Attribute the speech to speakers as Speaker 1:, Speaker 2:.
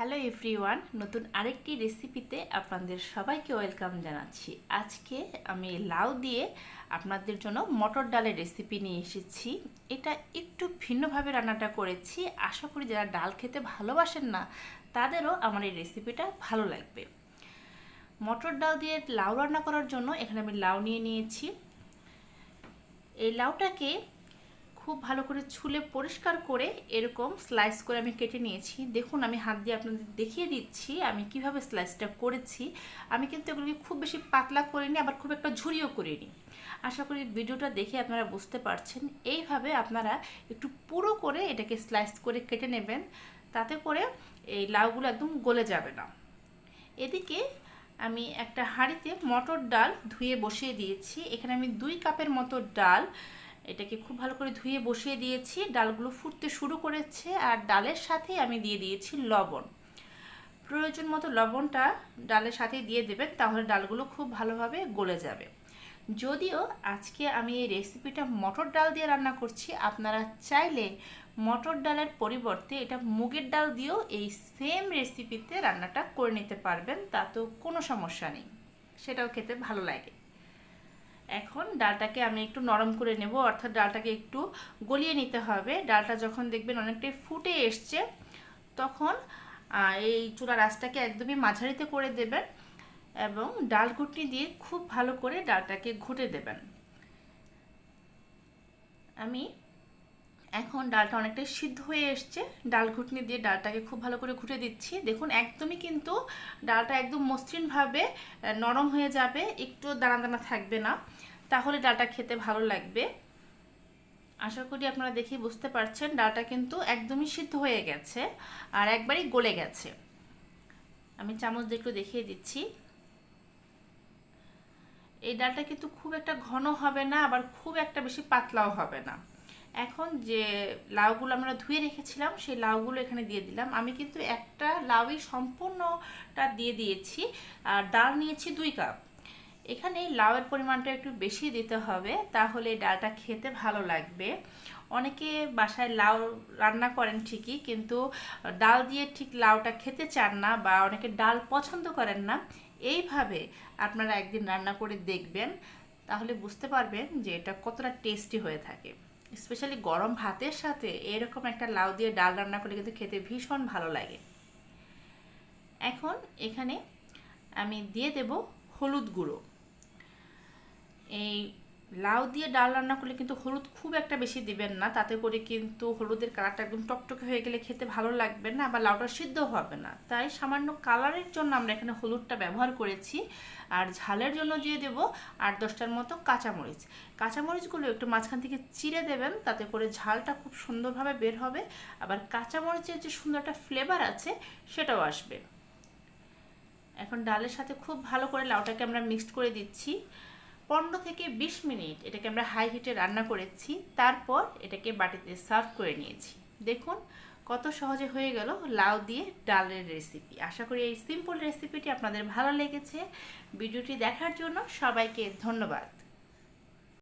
Speaker 1: Hello everyone নতুন আরেকটি রেসিপিতে আপনাদের সবাইকে ওয়েলকাম জানাচ্ছি। আজকে আমি লাউ দিয়ে আপনাদের জন্য মটর ডালের রেসিপি নিয়ে এসেছি। এটা একটু ভিন্নভাবে রান্নাটা করেছি। আশা করি যারা ডাল খেতে ভালোবাসেন না, তাদেরও আমার এই রেসিপিটা ভালো লাগবে। মটর ডাল দিয়ে লাউ রান্না করার জন্য এখানে আমি লাউ নিয়ে নিয়েছি। এই লাউটাকে খুব ভালো করে ছুলে পরিষ্কার করে এরকম স্লাইস করে আমি কেটে নিয়েছি। দেখুন, আমি হাত দিয়ে আপনাদের দেখিয়ে দিচ্ছি আমি কীভাবে স্লাইসটা করেছি। আমি কিন্তু এগুলোকে খুব বেশি পাতলা করিনি, আবার খুব একটা ঝুরিও করিনি। আশা করি ভিডিওটা দেখে আপনারা বুঝতে পারছেন। এইভাবে আপনারা একটু পুরো করে এটাকে স্লাইস করে কেটে নেবেন। তাতে করে এই লাউগুলো একদম গলে যাবে না। এদিকে আমি একটা হাঁড়িতে মটর ডাল ধুয়ে বসিয়ে দিয়েছি। এখানে আমি দুই কাপের মতো ডাল এটাকে খুব ভালো করে ধুয়ে বসিয়ে দিয়েছি। ডালগুলো ফুটতে শুরু করেছে আর ডালের সাথে আমি দিয়ে দিয়েছি লবণ। প্রয়োজন মতো লবণটা ডালের সাথে দিয়ে দেবেন, তাহলে ডালগুলো খুব ভালোভাবে গলে যাবে। যদিও আজকে আমি এই রেসিপিটা মটর ডাল দিয়ে রান্না করছি, আপনারা চাইলে মটর ডালের পরিবর্তে এটা মুগের ডাল দিয়েও এই সেম রেসিপিতে রান্নাটা করে নিতে পারবেন তা তো কোনো সমস্যা নেই। সেটাও খেতে ভালো লাগে। এখন ডালটাকে আমি একটু নরম করে নেব, অর্থাৎ ডালটাকে একটু গলিয়ে নিতে হবে। ডালটা যখন দেখবেন অনেকটাই ফুটে এসছে, তখন এই চুলা আঁচটাকে একদমই মাঝারিতে করে দেবেন এবং ডাল ঘুটনি দিয়ে খুব ভালো করে ডালটাকে ঘুটে দেবেন। আমি এখন ডালটা অনেকটাই সিদ্ধ হয়ে এসছে। ডাল ঘুটনি দিয়ে ডালটাকে খুব ভালো করে ঘুটে দিচ্ছি। দেখুন, একদমই কিন্তু ডালটা একদম মসৃণভাবে নরম হয়ে যাবে, একটু দানা দানা থাকবে না। তাহলে ডালটা খেতে ভালো লাগবে। আশা করি আপনারা দেখে বুঝতে পারছেন, ডালটা কিন্তু একদমই সিদ্ধ হয়ে গেছে আর একবারই গলে গেছে। আমি চামচ দিয়ে একটু দেখিয়ে দিচ্ছি। এই ডালটা কিন্তু খুব একটা ঘন হবে না, আবার খুব একটা বেশি পাতলাও হবে না। এখন যে লাউগুলো আমরা ধুয়ে রেখেছিলাম, সেই লাউগুলো এখানে দিয়ে দিলাম। আমি কিন্তু একটা লাউই সম্পূর্ণটা দিয়ে দিয়েছি, আর ডাল নিয়েছি দুই কাপ। এখানে লাউয়ের পরিমাণটা একটু বেশি দিতে হবে, তাহলে ডালটা খেতে ভালো লাগবে। অনেকে বাসায় লাউ রান্না করেন ঠিকই, কিন্তু ডাল দিয়ে ঠিক লাউটা খেতে চান না বা অনেকে ডাল পছন্দ করেন না, এইভাবে আপনারা একদিন রান্না করে দেখবেন, তাহলে বুঝতে পারবেন যে এটা কতটা টেস্টি হয়ে থাকে। স্পেশালি গরম ভাতের সাথে এরকম একটা লাউ দিয়ে ডাল রান্না করলে কিন্তু খেতে ভীষণ ভালো লাগে। এখন এখানে আমি দিয়ে দেব হলুদ গুঁড়ো। এই লাউ দিয়ে ডাল রান্না করলে কিন্তু হলুদ খুব একটা বেশি দিবেন না, তাতে করে কিন্তু হলুদের কালারটা একদম টকটকে হয়ে গেলে খেতে ভালো লাগবে না আবার লাউটা সিদ্ধ হবে না। তাই সামান্য কালারের জন্য আমরা এখানে হলুদটা ব্যবহার করেছি। আর ঝালের জন্য দিয়ে দেব আট দশটার মতো কাঁচামরিচ। কাঁচামরিচগুলো একটু মাঝখান থেকে চিড়ে দেবেন, তাতে করে ঝালটা খুব সুন্দরভাবে বের হবে। আবার কাঁচামরিচের যে সুন্দর একটা ফ্লেভার আছে, সেটাও আসবে। এখন ডালের সাথে খুব ভালো করে লাউটাকে আমরা মিক্সড করে দিচ্ছি। পনেরো থেকে বিশ মিনিট এটাকে আমরা হাই হিটে রান্না করেছি, তারপর এটাকে বাটিতে সার্ভ করে নিয়েছি। দেখুন কত সহজে হয়ে গেল লাউ দিয়ে ডালের রেসিপি আশা করি এই সিম্পল রেসিপিটি আপনাদের ভালো লেগেছে। ভিডিওটি দেখার জন্য সবাইকে ধন্যবাদ।